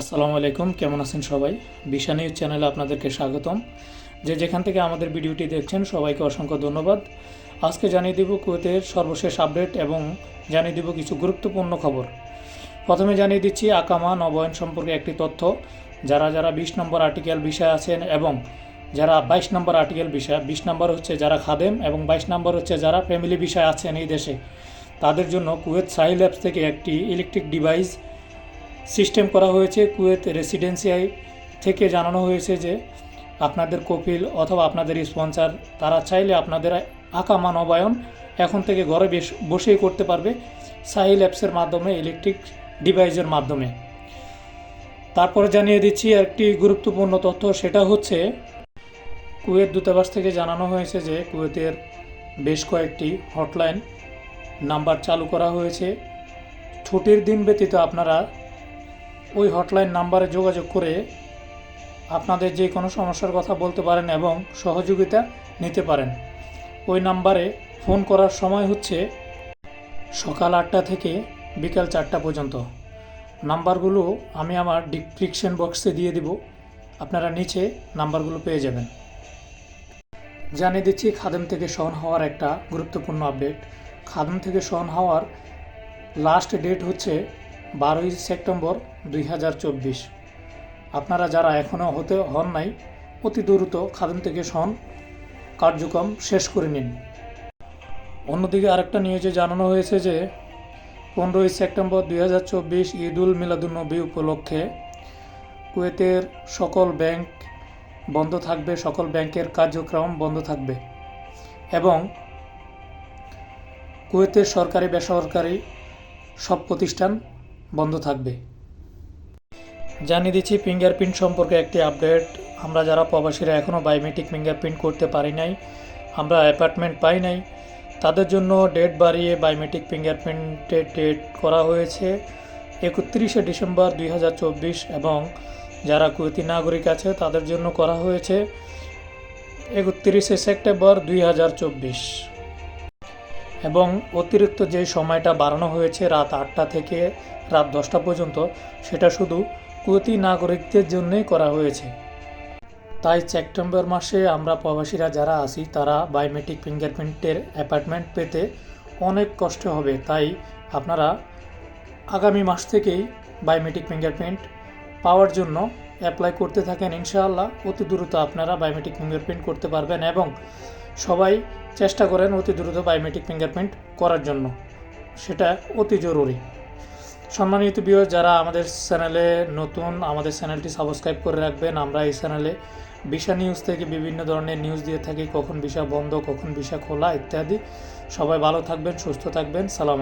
আসসালামু আলাইকুম, কেমন আছেন সবাই? বিশা নিউজ চ্যানেলে আপনাদেরকে স্বাগতম। যে যেখান থেকে আমাদের ভিডিওটি দেখছেন, সবাইকে অসংখ্য ধন্যবাদ। আজকে জানিয়ে দেব কুয়েতের সর্বশেষ আপডেট এবং জানিয়ে দেব কিছু গুরুত্বপূর্ণ খবর। প্রথমে জানিয়ে দিচ্ছি, আকামা নবায়ন সম্পর্কে একটি তথ্য। যারা যারা বিশ নম্বর আর্টিকেল বিষয় আছেন এবং যারা বাইশ নম্বর আর্টিকেল বিষয়, বিশ নম্বর হচ্ছে যারা খাদেম এবং বাইশ নম্বর হচ্ছে যারা ফ্যামিলি বিষয় আছেন এই দেশে, তাদের জন্য কুয়েত সাহিল অ্যাপস থেকে একটি ইলেকট্রিক ডিভাইস সিস্টেম করা হয়েছে কুয়েত রেসিডেন্সিয়াই থেকে জানানো হয়েছে যে আপনাদের কপিল অথবা আপনাদের স্পন্সর, তারা চাইলে আপনাদের আঁকা মানবায়ন এখন থেকে ঘরে বসেই করতে পারবে সাহিল অ্যাপসের মাধ্যমে, ইলেকট্রিক ডিভাইসের মাধ্যমে। তারপরে জানিয়ে দিচ্ছি একটি গুরুত্বপূর্ণ তথ্য, সেটা হচ্ছে কুয়েত দূতাবাস থেকে জানানো হয়েছে যে কুয়েতের বেশ কয়েকটি হটলাইন নাম্বার চালু করা হয়েছে। ছুটির দিন ব্যতীত আপনারা ওই হটলাইন নাম্বারে যোগাযোগ করে আপনাদের যে কোনো সমস্যার কথা বলতে পারেন এবং সহযোগিতা নিতে পারেন। ওই নাম্বারে ফোন করার সময় হচ্ছে সকাল আটটা থেকে বিকাল চারটা পর্যন্ত। নাম্বারগুলো আমি আমার ডিসক্রিপশন বক্সে দিয়ে দিব। আপনারা নিচে নাম্বারগুলো পেয়ে যাবেন। জানিয়ে দিচ্ছি, খাদেম থেকে শহন হওয়ার একটা গুরুত্বপূর্ণ আপডেট। খাদেম থেকে শহন হওয়ার লাস্ট ডেট হচ্ছে বারোই সেপ্টেম্বর দুই হাজার চব্বিশ। আপনারা যারা এখনও হতে হন নাই, অতি দ্রুত খাদেম থেকে শহন কার্যক্রম শেষ করে নিন। অন্যদিকে আরেকটা নিউজে জানানো হয়েছে যে, পনেরোই সেপ্টেম্বর দুই হাজার চব্বিশ ঈদুল মিলাদুন্নবী উপলক্ষে কুয়েতের সকল ব্যাংক বন্ধ থাকবে, সকল ব্যাংকের কার্যক্রম বন্ধ থাকবে এবং কুয়েতের সরকারি, বেসরকারি সব প্রতিষ্ঠান বন্ধ থাকবে। জানিয়ে দিচ্ছি ফিঙ্গারপ্রিন্ট সম্পর্কে একটি আপডেট। আমরা যারা প্রবাসীরা এখনও বায়োমেট্রিক ফিঙ্গারপ্রিন্ট করতে পারি নাই, আমরা অ্যাপার্টমেন্ট পাই নাই, তাদের জন্য ডেট বাড়িয়ে বায়োমেট্রিক ফিঙ্গারপ্রিন্টের ডেট করা হয়েছে। একত্রিশে ডিসেম্বর দুই হাজার চব্বিশ এবং যারা কুয়েতি নাগরিক আছে, তাদের জন্য করা হয়েছে। একত্রিশে সেপ্টেম্বর দুই হাজার চব্বিশ। এবং অতিরিক্ত যে সময়টা বাড়ানো হয়েছে রাত আটটা থেকে রাত দশটা পর্যন্ত, সেটা শুধু কুয়েতি নাগরিকদের জন্যই করা হয়েছে। তাই সেপ্টেম্বর মাসে আমরা প্রবাসীরা যারা আছি, তারা বায়োমেট্রিক ফিঙ্গারপ্রিন্টের অ্যাপার্টমেন্ট পেতে অনেক কষ্ট হবে। তাই আপনারা আগামী মাস থেকেই বায়োমেট্রিক ফিঙ্গারপ্রিন্ট পাওয়ার জন্য অ্যাপ্লাই করতে থাকেন। ইনশাআল্লাহ অতি দ্রুত আপনারা বায়োমেট্রিক ফিঙ্গারপ্রিন্ট করতে পারবেন এবং সবাই চেষ্টা করেন অতি দ্রুত বায়োমেট্রিক ফিঙ্গারপ্রিন্ট করার জন্য। সেটা অতি জরুরি। সম্মানিত বিয় যারা আমাদের চ্যানেলে নতুন, আমাদের চ্যানেলটি সাবস্ক্রাইব করে রাখবেন, আমরা এই চ্যানেলে বিশা নিউজ থেকে বিভিন্ন ধরনের নিউজ দিয়ে থাকি, কখন বিশা বন্ধ, কখন বিশা খোলা, ইত্যাদি। সবাই ভালো থাকবেন, সুস্থ থাকবেন। সালাম